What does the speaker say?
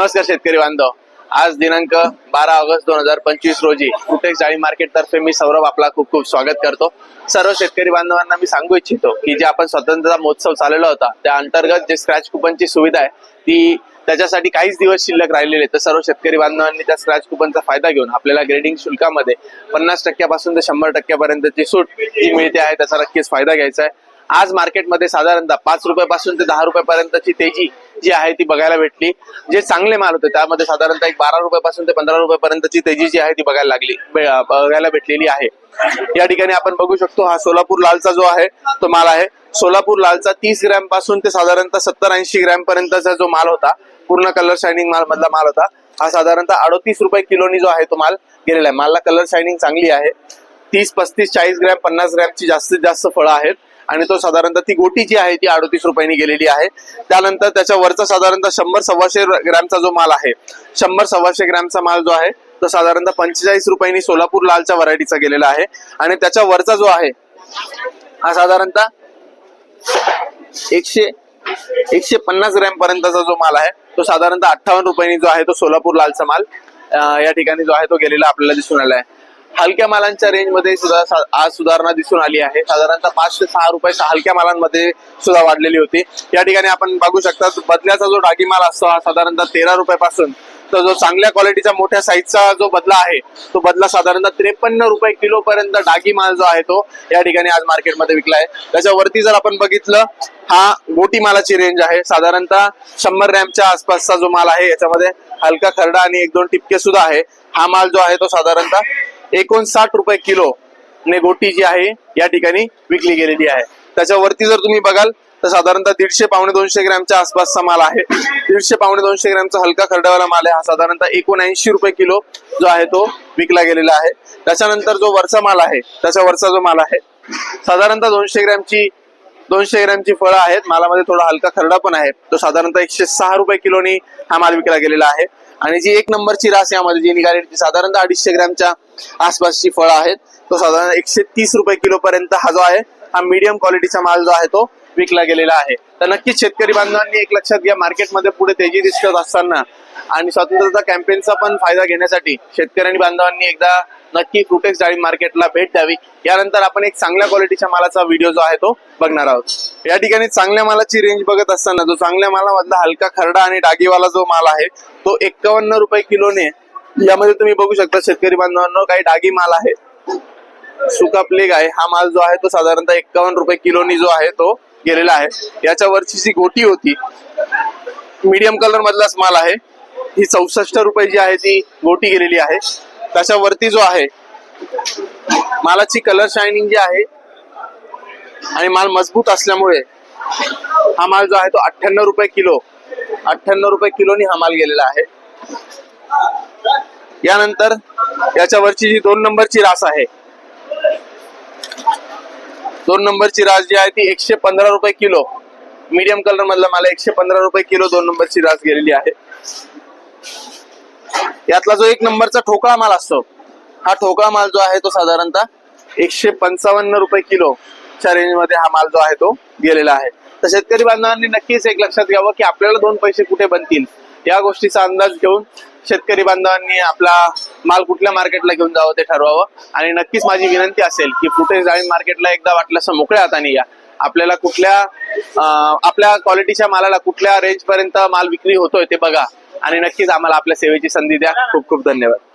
नमस्कार शेतकरी बांधव. आज दिनांक बारा ऑगस्ट दोन हजार पंचवीस रोजी कुठे जाळी मार्केट तर्फे मी सौरभ आपला खूप खूप स्वागत करतो. सर्व शेतकरी बांधवांना मी सांगू इच्छितो की जे आपण स्वतंत्रता महोत्सव चालवला होता त्या अंतर्गत जे स्क्रॅच कुपनची सुविधा आहे ती त्याच्यासाठी काहीच दिवस शिल्लक राहिलेले आहेत. तर सर्व शेतकरी बांधवांनी त्या स्क्रॅच कुपनचा फायदा घेऊन आपल्याला ग्रेडिंग शुल्कामध्ये पन्नास टक्क्यापासून ते शंभर टक्क्यापर्यंतची सूट जी मिळते आहे त्याचा नक्कीच फायदा घ्यायचा आहे. आज मार्केटमध्ये साधारणतः पाच रुपयापासून ते दहा रुपयापर्यंतची तेजी जी आहे ती बघायला भेटली. जे चांगले माल होते त्यामध्ये साधारणतः एक बारा रुपयापासून ते पंधरा रुपयापर्यंतची तेजी जी आहे ती बघायला लागली बघायला भेटलेली आहे. या ठिकाणी आपण बघू शकतो हा सोलापूर लालचा जो आहे तो माल आहे. सोलापूर लालचा तीस ग्रॅमपासून ते साधारणतः सत्तर ऐंशी ग्रॅम पर्यंतचा जो माल होता पूर्ण कलर शायनिंग माल मधला माल होता हा साधारणतः अडोतीस रुपये किलोनी जो आहे तो माल गेलेला आहे. मालला कलर शायनिंग चांगली आहे. तीस पस्तीस चाळीस ग्रॅम पन्नास ग्रॅमची जास्तीत जास्त फळं आहेत. आणि तो साधारणतः ती गोटी जी आहे ती अडोतीस रुपयांनी गेलेली आहे. त्यानंतर त्याच्या वरचा साधारणतः शंभर सव्वाशे ग्रॅमचा जो माल आहे शंभर सव्वाशे ग्रॅमचा माल जो आहे तो साधारणतः पंचेचाळीस रुपयांनी सोलापूर लालच्या व्हरायटीचा गेलेला आहे. आणि त्याच्या वरचा जो आहे हा साधारणतः एकशे एकशे पन्नास ग्रॅम पर्यंतचा जो माल आहे तो साधारणतः अठ्ठावन्न रुपयांनी जो आहे तो सोलापूर लालचा माल या ठिकाणी जो आहे तो गेलेला आपल्याला दिसून आला आहे हलक्या मालांच्या रेंजमध्ये सुद्धा आज सुधारणा दिसून आली आहे. साधारणतः पाच ते सहा रुपये हलक्या मालांमध्ये सुद्धा वाढलेली होती. या ठिकाणी आपण बघू शकता बदल्याचा जो डागी माल असतो हा साधारणतः तेरा रुपयापासून तर जो चांगल्या क्वालिटीचा मोठ्या साईजचा जो बदला आहे तो बदला साधारणतः त्रेपन्न रुपये किलो पर्यंत डागी माल जो आहे तो या ठिकाणी आज मार्केटमध्ये आहे त्याच्यावरती जर आपण बघितलं हा गोटी मालाची रेंज आहे. साधारणतः शंभर रॅमच्या आसपासचा जो माल आहे याच्यामध्ये हलका खरडा आणि एक दोन टिपके सुद्धा आहे. हा माल जो आहे तो साधारणतः एकोणसाठ रुपये किलो ने गोटी जी आहे या ठिकाणी विकली गेलेली आहे. त्याच्यावरती जर तुम्ही बघाल तर साधारणतः दीडशे पावणे दोनशे ग्रॅमच्या आसपासचा माल आहे. दीडशे पावणे दोनशे ग्रॅमचा हलका खरड्यावाला माल आहे. हा साधारणतः एकोणऐंशी रुपये किलो जो आहे तो विकला गेलेला आहे. त्याच्यानंतर जो वरचा माल आहे त्याच्या वरचा जो माल आहे साधारणतः दोनशे ग्रॅमची दोनशे ग्रॅमची फळं आहेत. मालामध्ये थोडा हलका खरडा पण आहे. तो साधारणतः एकशे सहा रुपये किलोनी हा माल विकला गेलेला आहे. आणि जी एक नंबरची रास यामध्ये जी निघाली ती साधारणतः अडीचशे ग्रॅमच्या आसपासची फळं आहेत. तो साधारण एकशे तीस रुपये किलो पर्यंत हा जो आहे हा मीडियम क्वालिटीचा माल जो आहे तो विकला गेलेला आहे. तर नक्कीच शेतकरी बांधवांनी एक लक्षात घ्या मार्केटमध्ये पुढे तेजी दिसत असताना आणि स्वातंत्र्याचा कॅम्पेनचा पण फायदा घेण्यासाठी शेतकऱ्यांनी बांधवांनी एकदा नक्की फ्रुटेक्स डाळी मार्केटला भेट द्यावी. यानंतर आपण एक चांगल्या क्वालिटीच्या मालाचा व्हिडिओ जो आहे तो बघणार आहोत. या ठिकाणी चांगल्या मालाची रेंज बघत असताना जो चांगल्या मालामधला हलका खरडा आणि डागीवाला जो माल आहे तो एक्कावन्न रुपये किलोने यामध्ये तुम्ही बघू शकता शेतकरी बांधवांनो काही डागी माल आहे. सुका प्लेग आहे. हा माल जो आहे तो साधारणतः एक्कावन्न रुपये किलोनी जो आहे तो गेलेला आहे. याच्या वरची जी गोटी होती मीडियम कलर मधलाच माल आहे. ही चौसष्ट रुपये जी आहे ती गोटी गेलेली आहे. त्याच्यावरती जो आहे मालाची कलर शायनिंग जी आहे आणि माल मजबूत असल्यामुळे हा माल जो आहे तो अठ्ठ्याण्णव रुपये किलो अठ्ठ्याण्णव रुपये किलोनी हा माल गेलेला आहे. यानंतर याच्यावरची जी दोन नंबरची रास आहे दोन नंबरची रास जी आहे ती एकशे पंधरा रुपये किलो मीडियम कलर मधला मला एकशे पंधरा रुपये किलो दोन नंबरची रास गेलेली आहे. यातला जो एक नंबरचा ठोकळा माल असतो हा ठोकळा माल जो आहे तो साधारणतः एकशे पंचावन्न रुपये किलो च्या रेंजमध्ये हा माल जो आहे तो गेलेला आहे. तर शेतकरी बांधवांनी नक्कीच एक लक्षात घ्यावं की आपल्याला दोन पैसे कुठे बनतील या गोष्टीचा अंदाज घेऊन शेतकरी बांधवांनी आपला माल कुठल्या मार्केटला घेऊन जावं ते ठरवावं. आणि नक्कीच माझी विनंती असेल की कुठे डाळिंब मार्केटला एकदा वाटलं मोकळ्या हाताने या. आपल्याला कुठल्या आपल्या क्वालिटीच्या मालाला कुठल्या रेंज पर्यंत माल विक्री होतोय ते बघा. आणि नक्कीच आम्हाला आपल्या सेवेची संधी द्या. खूप खूप धन्यवाद.